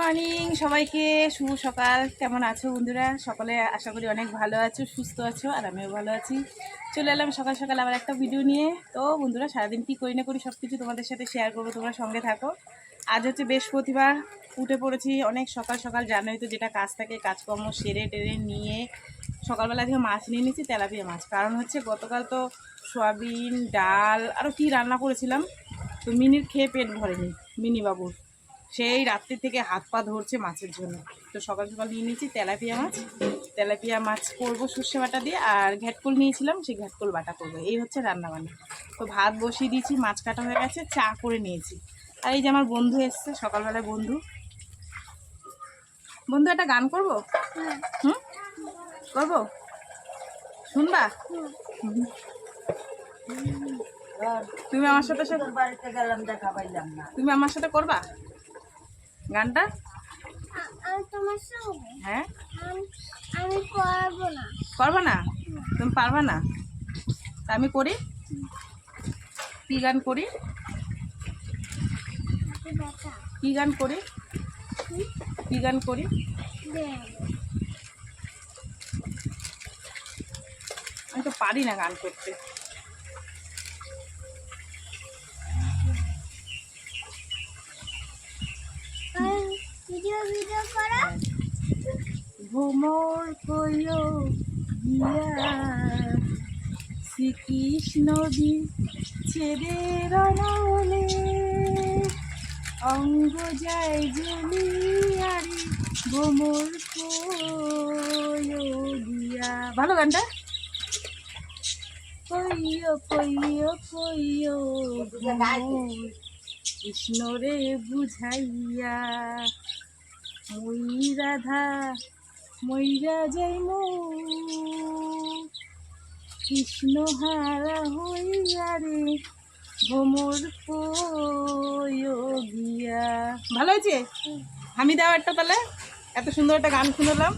Morning, সবাইকে শুভ সকাল। কেমন আছো বন্ধুরা? সকলে আশা করি অনেক ভালো আছো, সুস্থ আছো, আর আমিও ভালো আছি। চলে এলাম সকাল সকাল আবার একটা ভিডিও নিয়ে। তো বন্ধুরা, সারাদিন কী করি না করি সব কিছু তোমাদের সাথে শেয়ার করব, তোমরা সঙ্গে থাকো। আজ হচ্ছে বৃহস্পতিবার, উঠে পড়েছি অনেক সকাল সকাল, জানোই তো যেটা কাজ থাকে, কাজকর্ম সেরে টেরে নিয়ে। সকালবেলা থেকে মাছ নিয়ে নিয়েছি, তেলাপিয়া মাছ। কারণ হচ্ছে গতকাল তো সয়াবিন, ডাল আরও কী রান্না করেছিলাম? তো মিনির খেয়ে পেট ভরেনি মিনি বাবুর সেই রাত্রি থেকে হাত পা ধরছে মাছের জন্য। তো সকাল সকাল নিয়ে নিয়েছি তেলাপিয়া মাছ। তেলাপিয়া মাছ করব সর্ষে বাটা দিয়ে আর ঘ্যাটকল নিয়েছিলাম সেই ঘ্যাটকল বাটা করব। এই হচ্ছে রান্না বান্না। তো ভাত বসিয়ে দিয়েছি মাছ কাটা হয়ে গেছে চা করে নিয়েছি। আর এই যে আমার বন্ধু এসছে সকালবেলায় বন্ধু। বন্ধু একটা গান করব? হুম? করব? শুনবা। তুমি আমার সাথে সাথে বাড়িতে গেলাম দেখা পাইলাম না। তুমি আমার সাথে করবা? গানটা? হ্যাঁ? আমি- না না? তুমি পারবা না? তা আমি করি। কি গান করি? কি গান করি? কি গান করি? আমি তো পারি না গান করতে আর ভিডিও ভিডিও করো? ভ্রমর কইও শ্রীকৃষ্ণ দি ছেড়ে রণলে অঙ্গ যায় জলিয়ারি ভ্রমর কইও গিয়া। ভালো গানটা? কইও কইও কইও ভ্রমর কৃষ্ণরে বুঝাইয়া। মই রাধা মইরা যাইম কৃষ্ণ হারা হইয়া রে ভ্রমর গিয়া। ভালো হয়েছে? আমি দাও একটা তাহলে। এত সুন্দর একটা গান শুনলাম।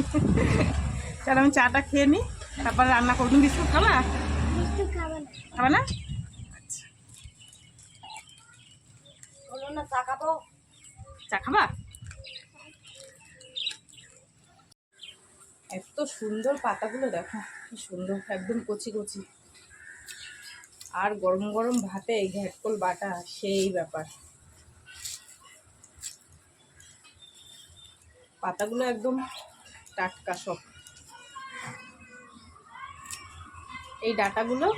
তাহলে আমি চাটা খেয়ে নিই তারপর রান্না করব। তুমি বিস্কুট খাবা? খাবে না। না? চা খাব চা খাবা এত সুন্দর পাতাগুলো দেখো, কি সুন্দর, একদম কচি কচি। আর গরম গরম ভাতে ঘ্যাটকল বাটা, সেই ব্যাপার। পাতাগুলো একদম টাটকা সব। এই ডাটাগুলো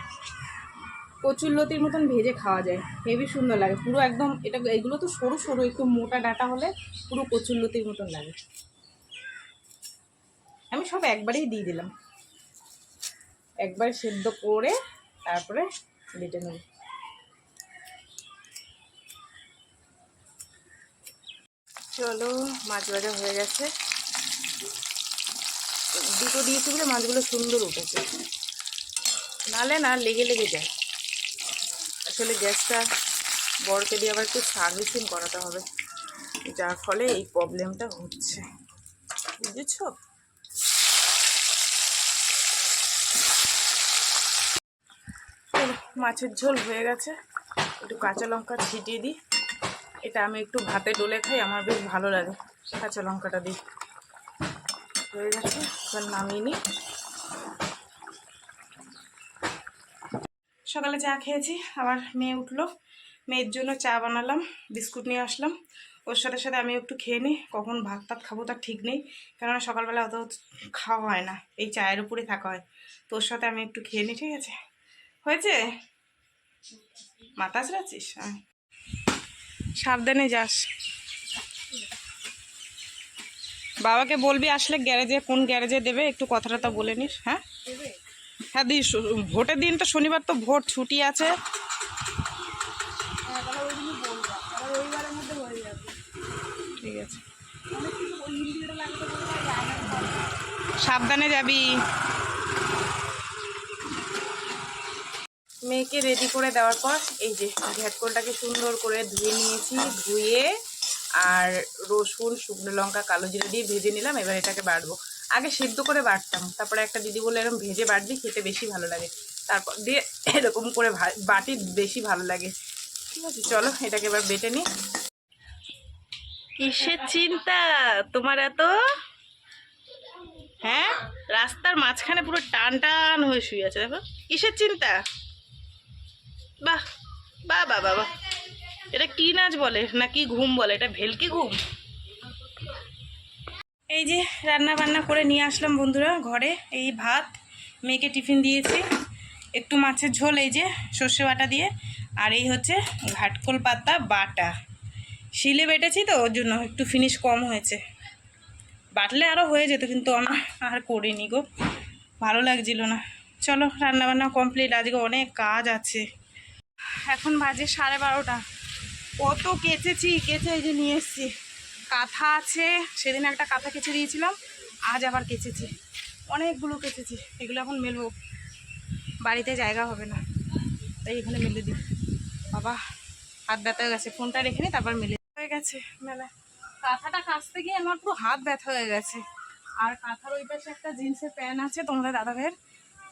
কচুর লতির মতন ভেজে খাওয়া যায়, হেভি সুন্দর লাগে। পুরো একদম, এটা, এগুলো তো সরু সরু, একটু মোটা ডাটা হলে পুরো কচুর লতির মতন লাগে। সব একবারেই দিয়ে দিলাম। একবার সেদ্ধ করে তারপরে বেটে নেব। চলো, মাছ ভাজা হয়ে গেছে। দুটো দিয়েছি বলে মাছগুলো সুন্দর উঠেছে। নালে না লেগে লেগে যায়। আসলে গ্যাসটা বরকে দিয়ে আবার একটু সার্ভিসিং করাতে হবে। যার ফলে এই প্রবলেমটা হচ্ছে। বুঝেছ চলো, মাছের ঝোল হয়ে গেছে। একটু কাঁচা লঙ্কা ছিটিয়ে দিই। এটা আমি একটু ভাতে ডলে খাই, আমার বেশ ভালো লাগে। কাঁচা লঙ্কাটা দিই। হয়ে গেছে, এবার নামিয়ে নিই। সকালে চা খেয়েছি, আবার মেয়ে উঠল। মেয়ের জন্য চা বানালাম, বিস্কুট নিয়ে আসলাম। ওর সাথে সাথে আমি একটু খেয়ে নিই, কখন ভাত টাত খাব তার ঠিক নেই। কেননা সকালবেলা অত খাওয়া হয় না, এই চায়ের উপরে থাকা হয়। তো ওর সাথে আমি একটু খেয়ে নিই, ঠিক আছে? হয়েছে? মাথা আছড়াচ্ছিস হ্যাঁ। সাবধানে যাস। বাবাকে বলবি আসলে গ্যারেজে কোন গ্যারেজে দেবে? একটু কথাটা তা বলে নিস হ্যাঁ? হ্যাঁ দি ভোটের দিন তো শনিবার তো ভোট ছুটি আছে। ঠিক আছে। সাবধানে যাবি। মেয়েকে রেডি করে দেওয়ার পর এই যে ঘ্যাটকলটাকে সুন্দর করে ধুয়ে নিয়েছি, ধুয়ে আর রসুন, শুকনো লঙ্কা, কালো জিরা দিয়ে ভেজে নিলাম, এবার এটাকে বাড়বো। আগে সিদ্ধ করে বাটতাম তারপরে একটা দিদি বলে এরকম ভেজে বাটবি খেতে বেশি ভালো লাগে। তারপর দিয়ে এরকম করে বাটি বেশি ভালো লাগে। ঠিক আছে, চলো, এটাকে এবার বেটে নিই। কিসের চিন্তা? তোমার এত? হ্যাঁ? রাস্তার মাঝখানে পুরো টান টান হয়ে শুয়ে আছে, দেখো। কিসের চিন্তা? বাহ বাহ বাহ বাহ। এটা কি নাচ বলে? না কি ঘুম বলে? এটা ভেলকি ঘুম? এই যে রান্না বান্না করে নিয়ে আসলাম বন্ধুরা ঘরে। এই ভাত, মেয়েকে টিফিন দিয়েছি। একটু মাছের ঝোল, এই যে সর্ষে বাটা দিয়ে। আর এই হচ্ছে ঘাটকোল পাতা বাটা। শিলে বেটেছি তো, ওর জন্য একটু ফিনিশ কম হয়েছে। বাটলে আরও হয়ে যেত, কিন্তু আমার আর করিনি গো। ভালো লাগছিল না। চলো, রান্নাবান্না কমপ্লিট আজকে অনেক কাজ আছে। এখন বাজে সাড়ে বারোটা। কত কেচেছি, কেচে এই যে নিয়ে এসেছি। কাঁথা আছে, সেদিন একটা কাঁথা কেচে দিয়েছিলাম, আজ আবার কেচেছি। অনেকগুলো কেচেছি, এগুলো এখন মেলবো। বাড়িতে জায়গা হবে না, তাই এখানে মেলে দিই। বাবা, হাত ব্যথা হয়ে গেছে, ফোনটা রেখে নিই তারপর মেলে হয়ে গেছে মেলা। কাঁথাটা কাচতে গিয়ে আমার পুরো হাত ব্যথা হয়ে গেছে। আর কাঁথার ওই পাশে একটা জিন্সের প্যান্ট আছে তোমাদের দাদা ভাইয়ের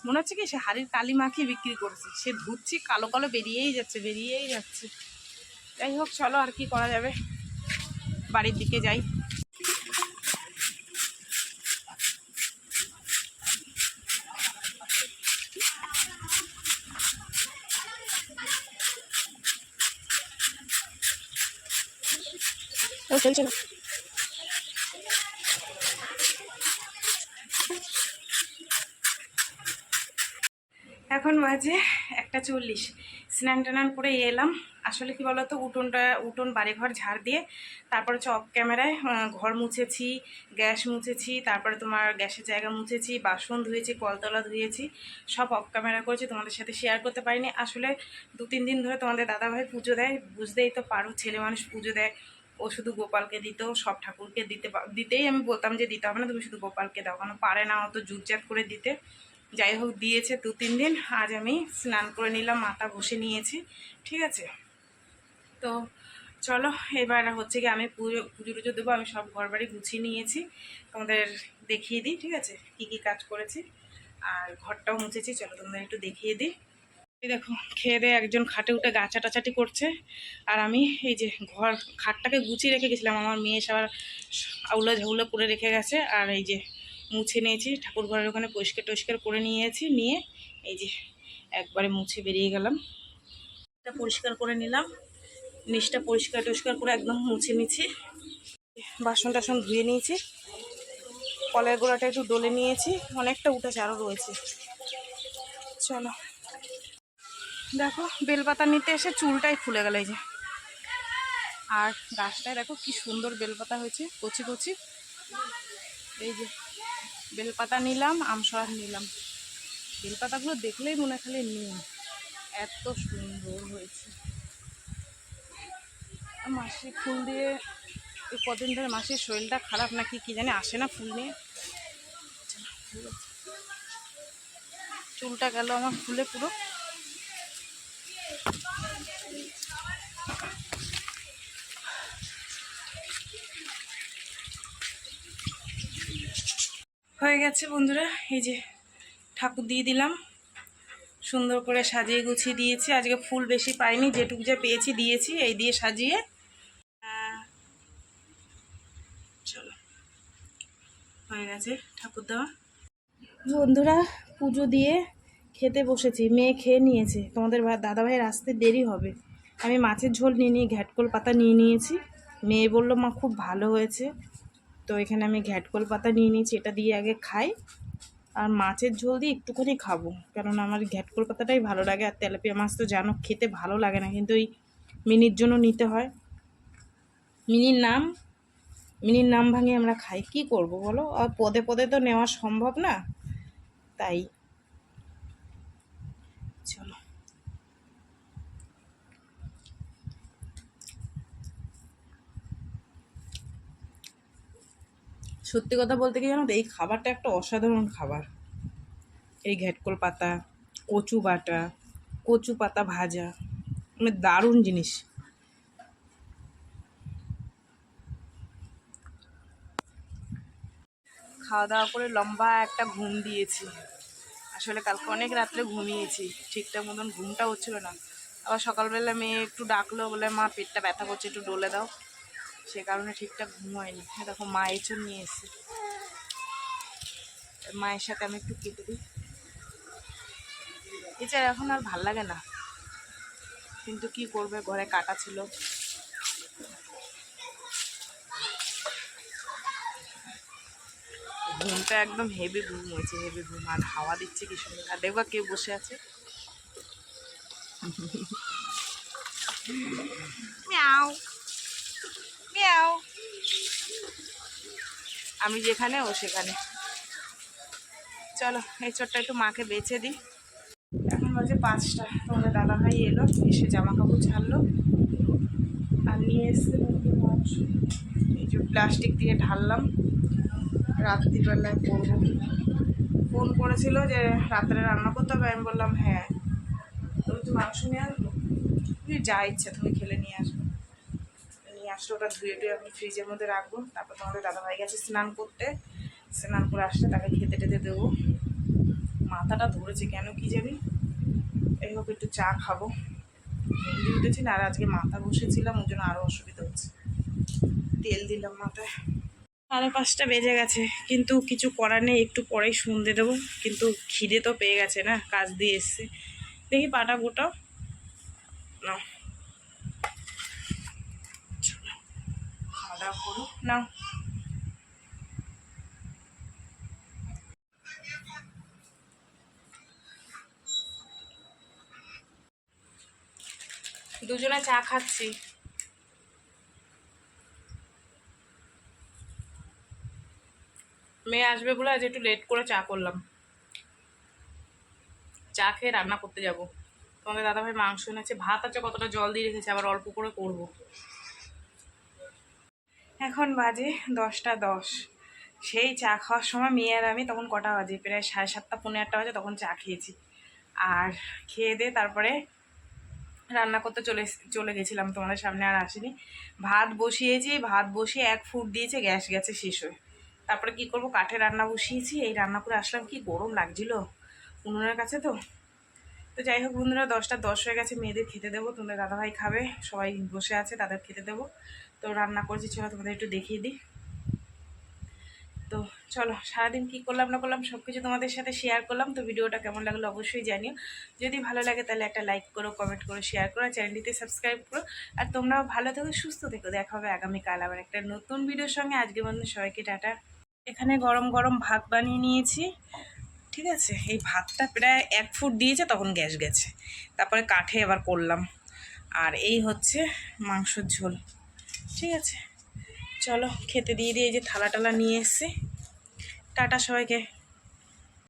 মনে হচ্ছে কি সে হাড়ির কালি মাখিয়ে বিক্রি করছে। সে ধুচ্ছি, কালো কালো বেরিয়েই যাচ্ছে বেরিয়েই যাচ্ছে। যাই হোক, চলো আর কি করা যাবে। বাড়ির দিকে যাই। চলছে না। এখন বাজে একটা চল্লিশ। স্নান টানান করে এলাম। আসলে কি বলতো, উঠোনটা, উঠোন বাড়িঘর ঝাড় দিয়ে তারপরে হচ্ছে অফ ক্যামেরায় ঘর মুছেছি, গ্যাস মুছেছি, তারপরে তোমার গ্যাসের জায়গা মুছেছি, বাসন ধুয়েছি, কলতলা ধুয়েছি, সব অফ ক্যামেরা করেছি, তোমাদের সাথে শেয়ার করতে পারিনি। আসলে দু, তিন দিন ধরে তোমাদের দাদাভাই পুজো দেয়, বুঝতেই তো পারো, ছেলে মানুষ পুজো দেয়, ও শুধু গোপালকে দিত, সব ঠাকুরকে দিতে দিতেই আমি বলতাম যে দিতে হবে না, তুমি শুধু গোপালকে দাও কারণ পারে না অত জুটজাট করে দিতে। যাই হোক, দিয়েছে দু তিন দিন। আজ আমি স্নান করে নিলাম, মাথা ঘষে নিয়েছি, ঠিক আছে? তো চলো, এবার হচ্ছে কি আমি পুজো পুজো টুজো দেবো, আমি সব ঘর বাড়ি গুছিয়ে নিয়েছি। তোমাদের দেখিয়ে দিই, ঠিক আছে? কি কি কাজ করেছি, আর ঘরটাও মুছেছি। চলো, তোমাদের একটু দেখিয়ে দিই। দেখো, খেয়ে দিয়ে একজন খাটে উঠে গাছা টাচাটি করছে। আর আমি এই যে ঘর, খাটটাকে গুছিয়ে রেখে গেছিলাম। আমার মেয়ে সবার আউলা ঝাউলা করে রেখে গেছে। আর এই যে মুছে নিয়েছি ঠাকুর ঘরের ওখানে পরিষ্কার টরিষ্কার করে নিয়েছি, নিয়ে এই যে একবারে মুছে বেরিয়ে গেলাম। এটা পরিষ্কার করে নিলাম নিচটা পরিষ্কার টরিষ্কার করে একদম মুছে নিচ্ছি। বাসন টাসন ধুয়ে নিয়েছি, কলের গোড়াটা একটু ডলে নিয়েছি, অনেকটা উঠেছে আরও রয়েছে। চলো। দেখো, বেলপাতা নিতে এসে চুলটাই ফুলে গেল এই যে। আর গাছটায় দেখো কি সুন্দর বেলপাতা হয়েছে, কচি কচি। এই যে। বেলপাতা নিলাম আমসর নিলাম। বেলপাতাগুলো দেখলেই মনে খালি নিম এত সুন্দর হয়েছে। মাসি ফুল দিয়ে এই কদিন ধরে মাসির শরীরটা খারাপ নাকি কি জানে আসে না ফুল নিয়ে। চুলটা গেল আমার ফুলে পুরো। হয়ে গেছে বন্ধুরা, এই যে ঠাকুর দিয়ে দিলাম। সুন্দর করে সাজিয়ে গুছিয়ে দিয়েছি। আজকে ফুল বেশি পাইনি, যেটুক যা পেয়েছি দিয়েছি, এই দিয়ে সাজিয়ে। চলো, হয়ে গেছে ঠাকুর দেওয়া। বন্ধুরা, পুজো দিয়ে খেতে বসেছি, মেয়ে খেয়ে নিয়েছে। তোমাদের দাদাভাইয়ের আসতে দেরি হবে। আমি মাছের ঝোল নিয়ে নিয়ে ঘ্যাটকোল পাতা নিয়ে নিয়েছি। মেয়ে বলল, মা, খুব ভালো হয়েছে। তো এখানে আমি ঘ্যাটকোল পাতা নিয়ে নিয়েছি, এটা দিয়ে আগে খাই। আর মাছের ঝোল দিয়ে একটুখানি খাব কারণ আমার ঘ্যাটকোল পাতাটাই ভালো লাগে। আর তেলাপিয়া মাছ তো জানো, খেতে ভালো লাগে না, কিন্তু ওই মিনির জন্য নিতে হয়। মিনির নাম মিনির নাম ভাঙে আমরা খাই। কি করব বলো? আর পদে পদে তো নেওয়া সম্ভব না। তাই চলো সত্যি কথা বলতে কি জানো তো, এই খাবারটা একটা অসাধারণ খাবার। এই ঘ্যাটকোল পাতা, কচু বাটা, কচু পাতা ভাজা মানে দারুণ জিনিস। খাওয়া দাওয়া করে লম্বা একটা ঘুম দিয়েছি। আসলে কালকে অনেক রাত্রে ঘুমিয়েছি, ঠিকঠাক মতন ঘুমটা হচ্ছিল না। আবার সকালবেলা মেয়ে একটু ডাকলো বলে, মা, পেটটা ব্যথা করছে, একটু ডলে দাও। সে কারণে ঠিকঠাক ঘুম হয়নি হ্যাঁ দেখো মা এঁচড় নিয়ে এসছে। মায়ের সাথে আমি একটু কেটে দিই। এছাড়া এখন আর ভালো লাগে না। কিন্তু কি করবে ঘরে কাটা ছিল। ঘুমটা একদম হেভি ঘুম হয়েছে হেভি ঘুম। আর হাওয়া দিচ্ছে কি সুন্দর আর দেখবা কেউ বসে আছে। মিয়াও। মিয়াও আমি যেখানে, ও সেখানে। চলো, এই চটটা একটু মাকে বেছে দিই। এখন বাজে পাঁচটা। তোমাদের দাদা ভাই এলো, এসে জামা কাপড় ছাড়লো। আর নিয়ে মাংস। এই যে প্লাস্টিক দিয়ে ঢাললাম। রাত্রিবেলায় করব ফোন করেছিল যে রাত্রে রান্না করতে হবে। আমি বললাম হ্যাঁ। তুমি তো মাংস নিয়ে আসব? যা ইচ্ছা, তুমি খেলে নিয়ে আসবে। আসলে ওটা ধুয়ে টুয়ে আমি ফ্রিজের মধ্যে রাখব। তারপর তোমাদের দাদাভাই গেছে স্নান করতে। স্নান করে আসলে তাকে খেতে টেতে দেবো। মাথাটা ধরেছে কেন কি জানি? এই হোক, একটু চা খাব। মেহেন্দি উঠেছি না, আর আজকে মাথা বসেছিলাম ওই জন্য আরও অসুবিধা হচ্ছে। তেল দিলাম মাথায়। সাড়ে পাঁচটা বেজে গেছে, কিন্তু কিছু করার নেই, একটু পরেই শুনতে দেবো। কিন্তু খিদে তো পেয়ে গেছে না, কাজ দিয়ে এসছে। দেখি পাটা গোটাও। না খাওয়া দাওয়া করো নাও দুজনে চা খাচ্ছি। মেয়ে আসবে বলে আজ একটু লেট করে চা করলাম। চা খেয়ে রান্না করতে যাব। তোমাদের দাদাভাই মাংস এনেছে, ভাত আছে, কতটা জল দিয়ে রেখেছে, আবার অল্প করে করব। এখন বাজে দশটা দশ। সেই চা খাওয়ার সময় মেয়ে আর আমি তখন কটা বাজে? প্রায় সাড়ে সাতটা পনেরো আটটা বাজে তখন চা খেয়েছি। আর খেয়ে দিয়ে তারপরে রান্না করতে চলে চলে গেছিলাম তোমাদের সামনে আর আসিনি। ভাত বসিয়েছি, ভাত বসিয়ে এক ফুট দিয়েছে, গ্যাস গেছে শেষ হয়ে। তারপরে কি করব? কাঠে রান্না বসিয়েছি, এই রান্না করে আসলাম। কি গরম লাগছিল উনুনের কাছে তো। তো যাই হোক বন্ধুরা, দশটা দশ হয়ে গেছে, মেয়েদের খেতে দেবো, তোমাদের দাদাভাই খাবে, সবাই বসে আছে, তাদের খেতে দেবো। তো রান্না করেছি, চলো তোমাদের একটু দেখিয়ে দিই। তো চলো, সারাদিন কী করলাম না করলাম সব কিছু তোমাদের সাথে শেয়ার করলাম। তো ভিডিওটা কেমন লাগল অবশ্যই জানিও। যদি ভালো লাগে তাহলে একটা লাইক করো কমেন্ট করো শেয়ার করো চ্যানেলটিতে সাবস্ক্রাইব করো। আর তোমরাও ভালো থেকো, সুস্থ থেকো। দেখা হবে আগামীকাল আবার একটা নতুন ভিডিওর সঙ্গে। আজকে বন্ধু সবাইকে টাটা। এখানে গরম গরম ভাত বানিয়ে নিয়েছি, ঠিক আছে? এই ভাতটা প্রায় এক ফুট দিয়েছে, তখন গ্যাস গেছে। তারপরে কাঠে এবার করলাম। আর এই হচ্ছে মাংসর ঝোল। ঠিক আছে। চলো খেতে দিয়ে দিয়ে যে থালা টালা নিয়ে এসছি। টাটা সবাইকে।